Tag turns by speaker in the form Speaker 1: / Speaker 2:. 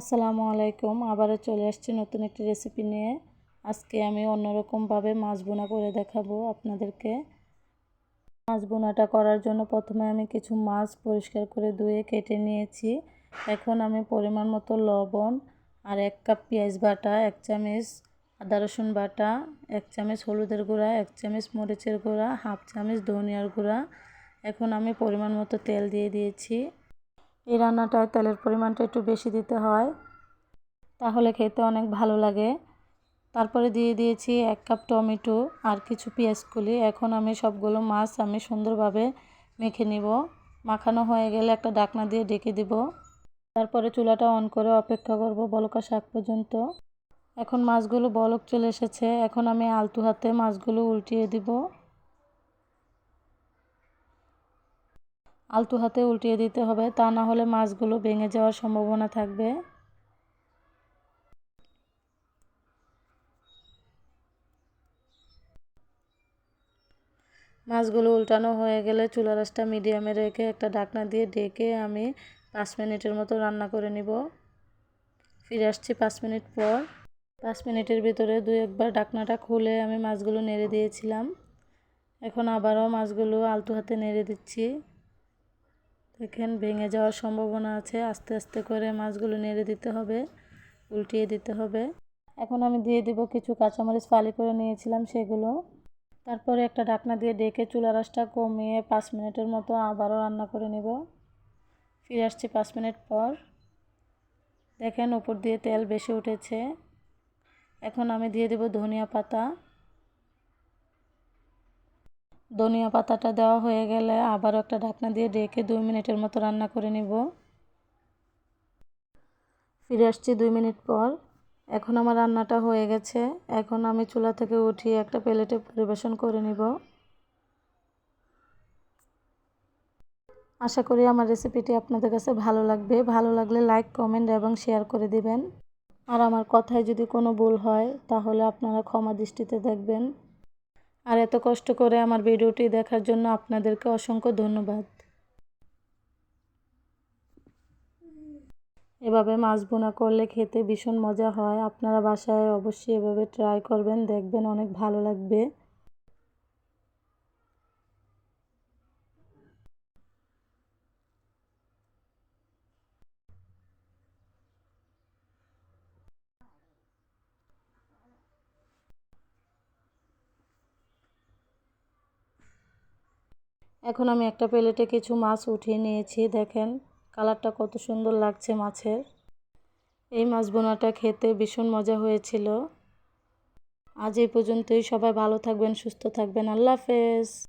Speaker 1: আসসালামু আলাইকুম। আবারও চলে আসছি নতুন একটি রেসিপি নিয়ে। আজকে আমি অন্যরকমভাবে মাছ বোনা করে দেখাবো আপনাদেরকে। মাছ বোনাটা করার জন্য প্রথমে আমি কিছু মাছ পরিষ্কার করে ধুয়ে কেটে নিয়েছি। এখন আমি পরিমাণ মতো লবণ আর এক কাপ পেঁয়াজ বাটা, এক চামচ আদা রসুন বাটা, এক চামচ হলুদের গুঁড়া, এক চামচ মরিচের গুঁড়া, হাফ চামচ ধনিয়ার গুঁড়া। এখন আমি পরিমাণ মতো তেল দিয়ে দিয়েছি। এই রান্নাটায় তেলের পরিমাণটা একটু বেশি দিতে হয়। তাহলে খেতে অনেক ভালো লাগে। তারপরে দিয়ে দিয়েছি এক কাপ টমেটো আর কিছু পেঁয়াজ কুলি। এখন আমি সবগুলো মাছ আমি সুন্দরভাবে মেখে নিব। মাখানো হয়ে গেলে একটা ডাকনা দিয়ে ডেকে দিব। তারপরে চুলাটা অন করে অপেক্ষা করব বলকা শাক পর্যন্ত। এখন মাছগুলো বলক চলে এসেছে। এখন আমি আলতু হাতে মাছগুলো উল্টিয়ে দিব। আলতু হাতে উল্টিয়ে দিতে হবে, তা না হলে মাছগুলো ভেঙে যাওয়ার সম্ভাবনা থাকবে। মাছগুলো উল্টানো হয়ে গেলে চুলা রাসটা মিডিয়ামে রেখে একটা ঢাকনা দিয়ে ডেকে আমি পাঁচ মিনিটের মতো রান্না করে নিব। ফিরে আসছি পাঁচ মিনিট পর। পাঁচ মিনিটের ভিতরে দু একবার ঢাকনাটা খুলে আমি মাছগুলো নেড়ে দিয়েছিলাম। এখন আবারও মাছগুলো আলতু হাতে নেড়ে দিচ্ছি। দেখেন ভেঙে যাওয়ার সম্ভাবনা আছে। আস্তে আস্তে করে মাছগুলো নেড়ে দিতে হবে, উল্টিয়ে দিতে হবে। এখন আমি দিয়ে দিব কিছু কাঁচামরিচ ফালি করে নিয়েছিলাম সেগুলো। তারপরে একটা ঢাকনা দিয়ে ডেকে চুলা রাসটা কমিয়ে পাঁচ মিনিটের মতো আবারও রান্না করে নেব। ফিরে আসছি পাঁচ মিনিট পর। দেখেন উপর দিয়ে তেল বেশি উঠেছে। এখন আমি দিয়ে দেব ধনিয়া পাতা। ধনিয়া পাতাটা দেওয়া হয়ে গেলে আবারও একটা ঢাকনা দিয়ে ডেকে দুই মিনিটের মতো রান্না করে নিব। ফিরে আসছি দুই মিনিট পর। এখন আমার রান্নাটা হয়ে গেছে। এখন আমি চুলা থেকে উঠিয়ে একটা প্লেটে পরিবেশন করে নিব। আশা করি আমার রেসিপিটি আপনাদের কাছে ভালো লাগবে। ভালো লাগলে লাইক, কমেন্ট এবং শেয়ার করে দিবেন। আর আমার কথায় যদি কোনো ভুল হয়, তাহলে আপনারা ক্ষমা দৃষ্টিতে দেখবেন। আর এত কষ্ট করে আমার ভিডিওটি দেখার জন্য আপনাদেরকে অসংখ্য ধন্যবাদ। এভাবে মাছ বোনা করলে খেতে ভীষণ মজা হয়। আপনারা বাসায় অবশ্যই এভাবে ট্রাই করবেন, দেখবেন অনেক ভালো লাগবে। এখন আমি একটা প্লেটে কিছু মাছ উঠিয়ে নিয়েছি, দেখেন কালারটা কত সুন্দর লাগছে মাছের। এই মাছ বোনাটা খেতে ভীষণ মজা হয়েছিল। আজ এই পর্যন্তই, সবাই ভালো থাকবেন, সুস্থ থাকবেন, আল্লাহ হাফেজ।